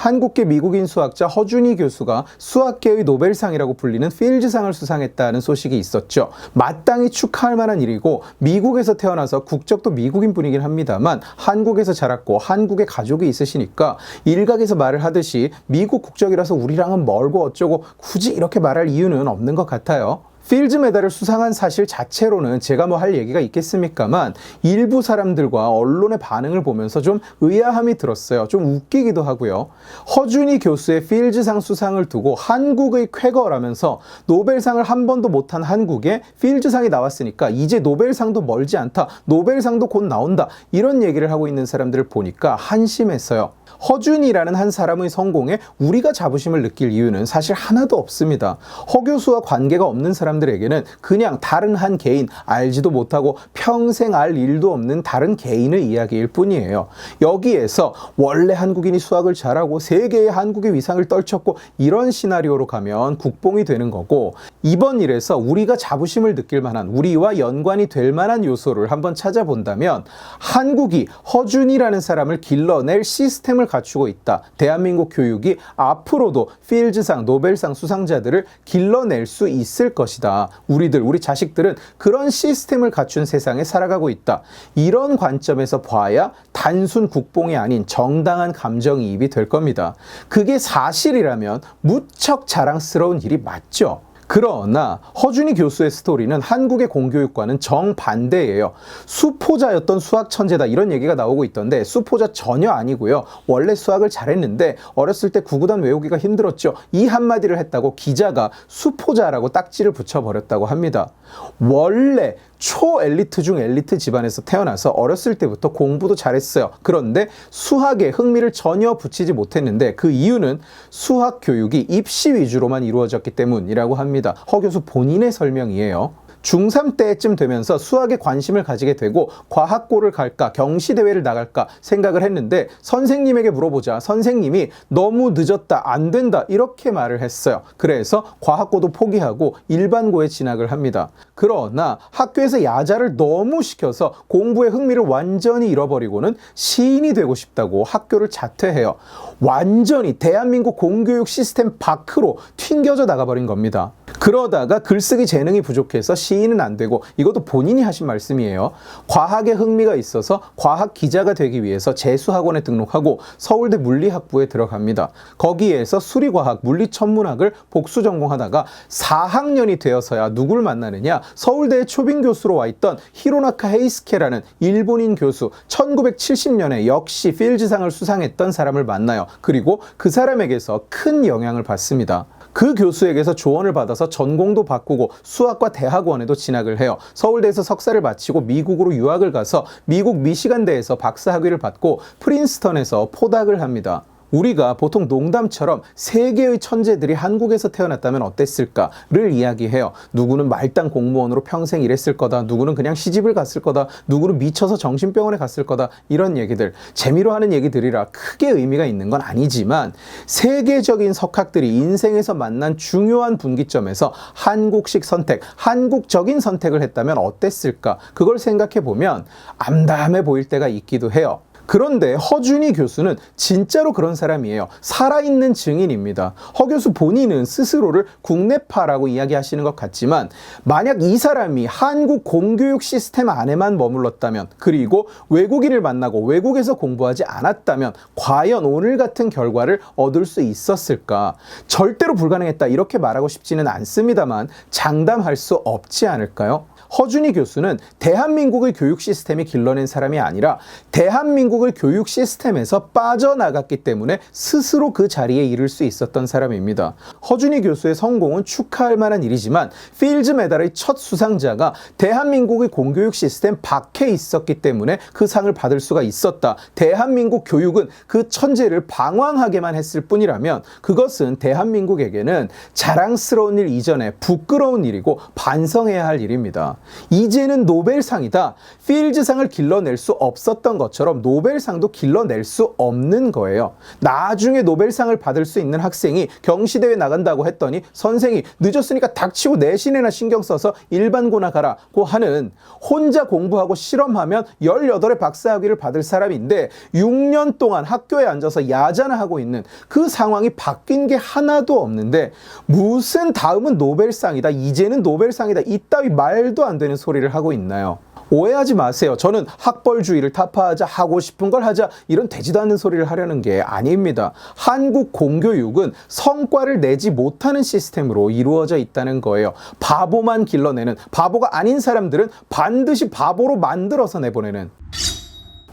한국계 미국인 수학자 허준희 교수가 수학계의 노벨상이라고 불리는 필즈상을 수상했다는 소식이 있었죠. 마땅히 축하할 만한 일이고 미국에서 태어나서 국적도 미국인 분이긴 합니다만 한국에서 자랐고 한국에 가족이 있으시니까 일각에서 말을 하듯이 미국 국적이라서 우리랑은 멀고 어쩌고 굳이 이렇게 말할 이유는 없는 것 같아요. 필즈 메달을 수상한 사실 자체로는 제가 뭐 할 얘기가 있겠습니까만 일부 사람들과 언론의 반응을 보면서 좀 의아함이 들었어요. 좀 웃기기도 하고요. 허준희 교수의 필즈상 수상을 두고 한국의 쾌거라면서 노벨상을 한 번도 못한 한국에 필즈상이 나왔으니까 이제 노벨상도 멀지 않다. 노벨상도 곧 나온다. 이런 얘기를 하고 있는 사람들을 보니까 한심했어요. 허준이라는 한 사람의 성공에 우리가 자부심을 느낄 이유는 사실 하나도 없습니다. 허 교수와 관계가 없는 사람들에게는 그냥 다른 한 개인, 알지도 못하고 평생 알 일도 없는 다른 개인의 이야기일 뿐이에요. 여기에서 원래 한국인이 수학을 잘하고 세계의 한국의 위상을 떨쳤고 이런 시나리오로 가면 국뽕이 되는 거고 이번 일에서 우리가 자부심을 느낄 만한 우리와 연관이 될 만한 요소를 한번 찾아본다면 한국이 허준이라는 사람을 길러낼 시스템을 갖추고 있다. 대한민국 교육이 앞으로도 필즈상, 노벨상 수상자들을 길러낼 수 있을 것이다. 우리들, 우리 자식들은 그런 시스템을 갖춘 세상에 살아가고 있다. 이런 관점에서 봐야 단순 국뽕이 아닌 정당한 감정이입이 될 겁니다. 그게 사실이라면 무척 자랑스러운 일이 맞죠. 그러나 허준희 교수의 스토리는 한국의 공교육과는 정반대예요. 수포자였던 수학 천재다 이런 얘기가 나오고 있던데 수포자 전혀 아니고요. 원래 수학을 잘했는데 어렸을 때 구구단 외우기가 힘들었죠. 이 한마디를 했다고 기자가 수포자라고 딱지를 붙여버렸다고 합니다. 원래 초엘리트 중 엘리트 집안에서 태어나서 어렸을 때부터 공부도 잘했어요. 그런데 수학에 흥미를 전혀 붙이지 못했는데 그 이유는 수학 교육이 입시 위주로만 이루어졌기 때문이라고 합니다. 허 교수 본인의 설명이에요. 중3 때쯤 되면서 수학에 관심을 가지게 되고 과학고를 갈까 경시대회를 나갈까 생각을 했는데 선생님에게 물어보자. 선생님이 너무 늦었다 안 된다. 이렇게 말을 했어요. 그래서 과학고도 포기하고 일반고에 진학을 합니다. 그러나 학교에서 야자를 너무 시켜서 공부에 흥미를 완전히 잃어버리고는 시인이 되고 싶다고 학교를 자퇴해요. 완전히 대한민국 공교육 시스템 밖으로 튕겨져 나가버린 겁니다 그러다가 글쓰기 재능이 부족해서 시인은 안 되고 이것도 본인이 하신 말씀이에요. 과학에 흥미가 있어서 과학 기자가 되기 위해서 재수학원에 등록하고 서울대 물리학부에 들어갑니다. 거기에서 수리과학, 물리천문학을 복수 전공하다가 4학년이 되어서야 누굴 만나느냐? 서울대의 초빙 교수로 와 있던 히로나카 헤이스케라는 일본인 교수 1970년에 역시 필즈상을 수상했던 사람을 만나요. 그리고 그 사람에게서 큰 영향을 받습니다. 그 교수에게서 조언을 받아서 전공도 바꾸고 수학과 대학원에도 진학을 해요. 서울대에서 석사를 마치고 미국으로 유학을 가서 미국 미시간대에서 박사 학위를 받고 프린스턴에서 포닥을 합니다. 우리가 보통 농담처럼 세계의 천재들이 한국에서 태어났다면 어땠을까를 이야기해요. 누구는 말단 공무원으로 평생 일했을 거다. 누구는 그냥 시집을 갔을 거다. 누구는 미쳐서 정신병원에 갔을 거다. 이런 얘기들. 재미로 하는 얘기들이라 크게 의미가 있는 건 아니지만 세계적인 석학들이 인생에서 만난 중요한 분기점에서 한국식 선택, 한국적인 선택을 했다면 어땠을까? 그걸 생각해 보면 암담해 보일 때가 있기도 해요. 그런데 허준희 교수는 진짜로 그런 사람이에요. 살아있는 증인입니다. 허 교수 본인은 스스로를 국내파라고 이야기하시는 것 같지만 만약 이 사람이 한국 공교육 시스템 안에만 머물렀다면 그리고 외국인을 만나고 외국에서 공부하지 않았다면 과연 오늘 같은 결과를 얻을 수 있었을까? 절대로 불가능했다 이렇게 말하고 싶지는 않습니다만 장담할 수 없지 않을까요? 허준희 교수는 대한민국의 교육 시스템이 길러낸 사람이 아니라 대한민국의 교육 시스템에서 빠져나갔기 때문에 스스로 그 자리에 이를 수 있었던 사람입니다. 허준희 교수의 성공은 축하할 만한 일이지만 필즈 메달의 첫 수상자가 대한민국의 공교육 시스템 밖에 있었기 때문에 그 상을 받을 수가 있었다. 대한민국 교육은 그 천재를 방황하게만 했을 뿐이라면 그것은 대한민국에게는 자랑스러운 일 이전에 부끄러운 일이고 반성해야 할 일입니다. 이제는 노벨상이다. 필즈상을 길러낼 수 없었던 것처럼 노벨상도 길러낼 수 없는 거예요. 나중에 노벨상을 받을 수 있는 학생이 경시대회 나간다고 했더니 선생이 늦었으니까 닥치고 내신이나 신경 써서 일반고나 가라고 하는 혼자 공부하고 실험하면 18의 박사학위를 받을 사람인데 6년 동안 학교에 앉아서 야자나 하고 있는 그 상황이 바뀐 게 하나도 없는데 무슨 다음은 노벨상이다. 이제는 노벨상이다. 이따위 말도 안 되는 소리를 하고 있나요? 오해하지 마세요. 저는 학벌주의를 타파하자, 하고 싶은 걸 하자, 이런 되지도 않는 소리를 하려는 게 아닙니다. 한국 공교육은 성과를 내지 못하는 시스템으로 이루어져 있다는 거예요. 바보만 길러내는, 바보가 아닌 사람들은 반드시 바보로 만들어서 내보내는.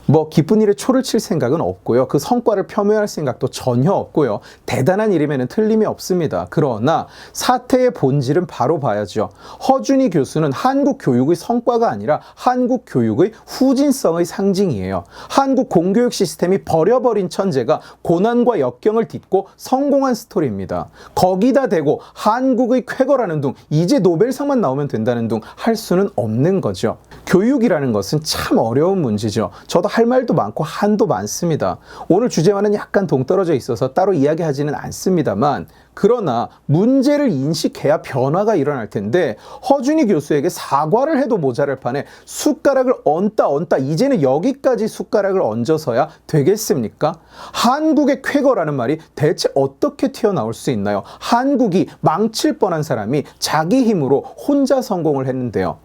뭐 기쁜 일에 초를 칠 생각은 없고요. 그 성과를 폄훼할 생각도 전혀 없고요. 대단한 일임에는 틀림이 없습니다. 그러나 사태의 본질은 바로 봐야죠. 허준희 교수는 한국 교육의 성과가 아니라 한국 교육의 후진성의 상징이에요. 한국 공교육 시스템이 버려버린 천재가 고난과 역경을 딛고 성공한 스토리입니다. 거기다 대고 한국의 쾌거라는 둥, 이제 노벨상만 나오면 된다는 둥 할 수는 없는 거죠. 교육이라는 것은 참 어려운 문제죠. 저도 할 말도 많고 한도 많습니다. 오늘 주제와는 약간 동떨어져 있어서 따로 이야기하지는 않습니다만 그러나 문제를 인식해야 변화가 일어날 텐데 허준희 교수에게 사과를 해도 모자랄 판에 숟가락을 얹다 얹다 이제는 여기까지 숟가락을 얹어서야 되겠습니까? 한국의 쾌거라는 말이 대체 어떻게 튀어나올 수 있나요? 한국이 망칠 뻔한 사람이 자기 힘으로 혼자 성공을 했는데요.